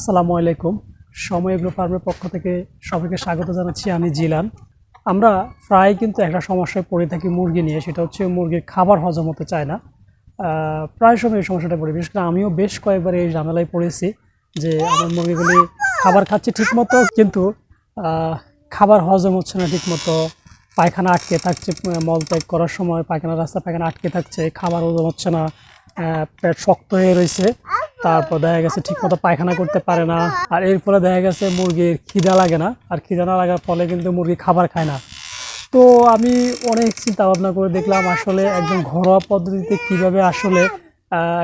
আসসালামু আলাইকুম। সময় এগ্রো ফার্মের পক্ষ থেকে সবাইকে স্বাগত জানাচ্ছি, আমি জিলান। আমরা প্রায় কিন্তু একটা সমস্যায় পড়ে থাকি মুরগি নিয়ে, সেটা হচ্ছে মুরগির খাবার হজম হতে চায় না। প্রায় সময় এই সমস্যাটা পড়ে, বিশেষ করে আমিও বেশ কয়েকবার এই ঝামেলায় পড়েছি যে আমার মুরগিগুলি খাবার খাচ্ছে ঠিকমতো, কিন্তু খাবার হজম হচ্ছে না ঠিকমতো। পায়খানা আটকে থাকছে মল ত্যাগ করার সময় পায়খানা রাস্তা পায়খানা আটকে থাকছে, খাবার হজম হচ্ছে না পেট শক্ত হয়ে রয়েছে। তারপর দেখা গেছে ঠিকমতো পায়খানা করতে পারে না। আর এর ফলে দেখা গেছে মুরগির খিদা লাগে না। আর খিদা না লাগার ফলে কিন্তু মুরগি খাবার খায় না। তো আমি অনেক চিন্তা ভাবনা করে দেখলাম আসলে একদম ঘরোয়া পদ্ধতিতে কীভাবে আসলে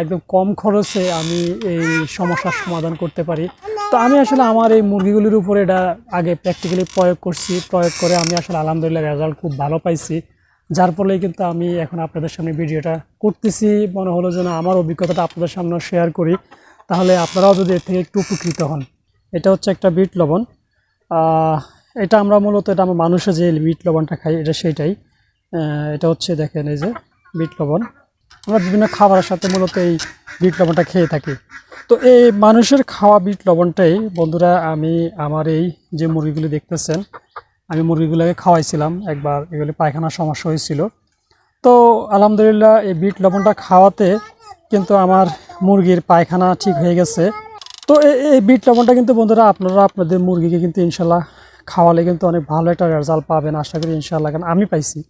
একদম কম খরচে আমি এই সমস্যার সমাধান করতে পারি। তো আমি আসলে আমার এই মুরগিগুলির উপরে এটা আগে প্র্যাকটিক্যালি প্রয়োগ করছি। প্রয়োগ করে আমি আসলে আলহামদুলিল্লাহ রেজাল্ট খুব ভালো পাইছি। যার ফলে কিন্তু আমি এখন আপনাদের সামনে ভিডিওটা করতেছি। মনে হলো যেন আমার অভিজ্ঞতাটা আপনাদের সামনে শেয়ার করি। তাহলে আপনারাও যদি এর থেকে একটু উপকৃত হন। এটা হচ্ছে একটা বিট লবণ। এটা আমরা মূলত, এটা আমরা মানুষে যে বিট লবণটা খাই, এটা সেইটাই। এটা হচ্ছে দেখেন এই যে বিট লবণ। আমরা বিভিন্ন খাবারের সাথে মূলত এই বিট লবণটা খেয়ে থাকি। তো এই মানুষের খাওয়া বিট লবণটাই বন্ধুরা আমি, আমার এই যে মুরগিগুলি দেখতেছেন আমি মুরগিগুলোকে খাওয়াইছিলাম। একবার এগুলি পায়খানার সমস্যা হয়েছিল। তো আলহামদুলিল্লাহ এই বিট লবণটা খাওয়াতে কিন্তু আমার মুরগির পায়খানা ঠিক হয়ে গেছে। তো এই- বিট লবণটা কিন্তু বন্ধুরা আপনারা আপনাদের মুরগিকে কিন্তু ইনশাল্লাহ খাওয়ালে কিন্তু অনেক ভালো একটা রেজাল্ট পাবেন আশা করি ইনশাল্লাহ, কারণ আমি পাইছি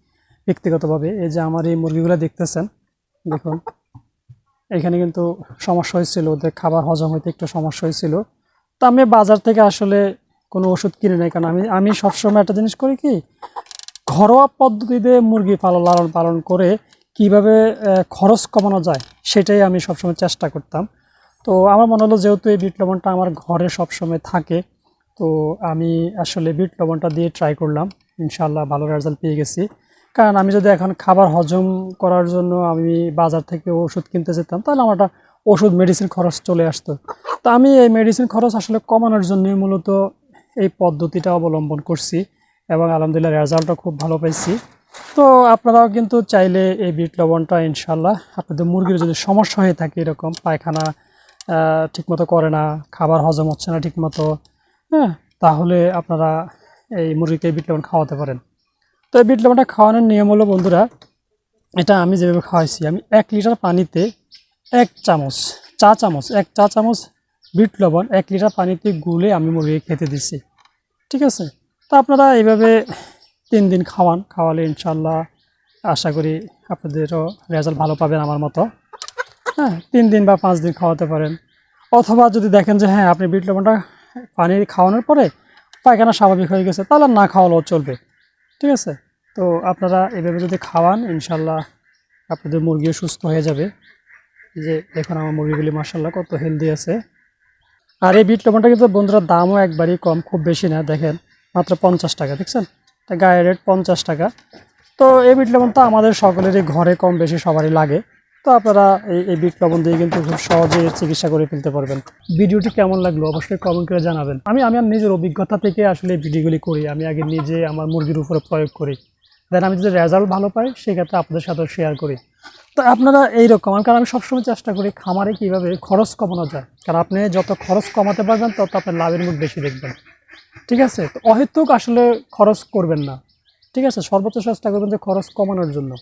ব্যক্তিগতভাবে। এই যে আমার এই মুরগিগুলো দেখতেছেন, দেখুন। এখানে কিন্তু সমস্যা হয়েছিল, ওদের খাবার হজম হইতে একটু সমস্যা হয়েছিল। তো আমি বাজার থেকে আসলে কোনো ওষুধ কিনে নাই কারণ আমি আমি সবসময় একটা জিনিস করি কি, ঘরোয়া পদ্ধতিতে মুরগি পালন, লালন পালন করে কীভাবে খরচ কমানো যায় সেটাই আমি সবসময় চেষ্টা করতাম। তো আমার মনে হলো যেহেতু এই বিট লবণটা আমার ঘরে সবসময় থাকে, তো আমি আসলে বিট লবণটা দিয়ে ট্রাই করলাম। ইনশাল্লাহ ভালো রেজাল্ট পেয়ে গেছি। কারণ আমি যদি এখন খাবার হজম করার জন্য আমি বাজার থেকে ওষুধ কিনতে যেতাম, তাহলে আমার ওষুধ মেডিসিন খরচ চলে আসতো। তো আমি এই মেডিসিন খরচ আসলে কমানোর জন্যই মূলত এই পদ্ধতিটা অবলম্বন করছি এবং আলহামদুলিল্লাহ রেজাল্টও খুব ভালো পাইছি। তো আপনারাও কিন্তু চাইলে এই বিট লবণটা ইনশাল্লাহ আপনাদের মুরগির যদি সমস্যা হয়ে থাকে এরকম পায়খানা ঠিকমতো করে না, খাবার হজম হচ্ছে না ঠিকমতো হ্যাঁ তাহলে আপনারা এই মুরগিকে বিট লবণ খাওয়াতে পারেন। তো এই বিট লবণটা খাওয়ানোর নিয়ম হলো, বন্ধুরা, এটা আমি যেভাবে খাওয়াইছি, আমি এক লিটার পানিতে এক চামচ, চা চামচ, এক চা চামচ বিট লবণ এক লিটার পানিতে গুলে আমি মুরগিকে খেতে দিছি। ঠিক আছে? তো আপনারা এইভাবে তিন দিন খাওয়ান, খাওয়ালে ইনশাল্লাহ আশা করি আপনাদেরও রেজাল্ট ভালো পাবেন আমার মতো। হ্যাঁ তিন দিন বা পাঁচ দিন খাওয়াতে পারেন। অথবা যদি দেখেন যে হ্যাঁ আপনি বিট লবণটা পানি খাওয়ানোর পরে পায়খানা স্বাভাবিক হয়ে গেছে, তাহলে না খাওয়ালেও চলবে। ঠিক আছে? তো আপনারা এভাবে যদি খাওয়ান ইনশাল্লাহ আপনাদের মুরগিও সুস্থ হয়ে যাবে। যে দেখুন আমার মুরগিগুলি মার্শাল্লাহ কত হেলদি আছে। আর এই বিট লবণটা কিন্তু বন্ধুরা দামও একবারই কম, খুব বেশি না, দেখেন, মাত্র পঞ্চাশ টাকা, দেখছেন? তা গায়ের রেট পঞ্চাশ টাকা। তো এই বিট লবণ তো আমাদের সকলেরই ঘরে কম বেশি সবারই লাগে। তো আপনারা এই এই বিট লবণ দিয়ে কিন্তু খুব সহজে চিকিৎসা করে ফেলতে পারবেন। ভিডিওটি কেমন লাগল অবশ্যই কমেন্ট করে জানাবেন। আমি আমি আমার নিজের অভিজ্ঞতা থেকে আসলে ভিডিওগুলি করি। আমি আগে নিজে আমার মুরগির উপরে প্রয়োগ করি। দেন আমি যদি রেজাল্ট ভালো পাই, সেক্ষেত্রে আপনাদের সাথে শেয়ার করি। তো আপনারা এইরকম কারণ আমি সবসময় চেষ্টা করি খামারে কীভাবে খরচ কমানো যায়। কারণ আপনি যত খরচ কমাতে পারবেন, তত আপনার লাভের মুখ বেশি দেখবেন। ঠিক আছে? তো অহেতুক আসলে খরচ করবেন না। ঠিক আছে? সর্বোচ্চ চেষ্টা করবেন যে খরচ কমানোর জন্য।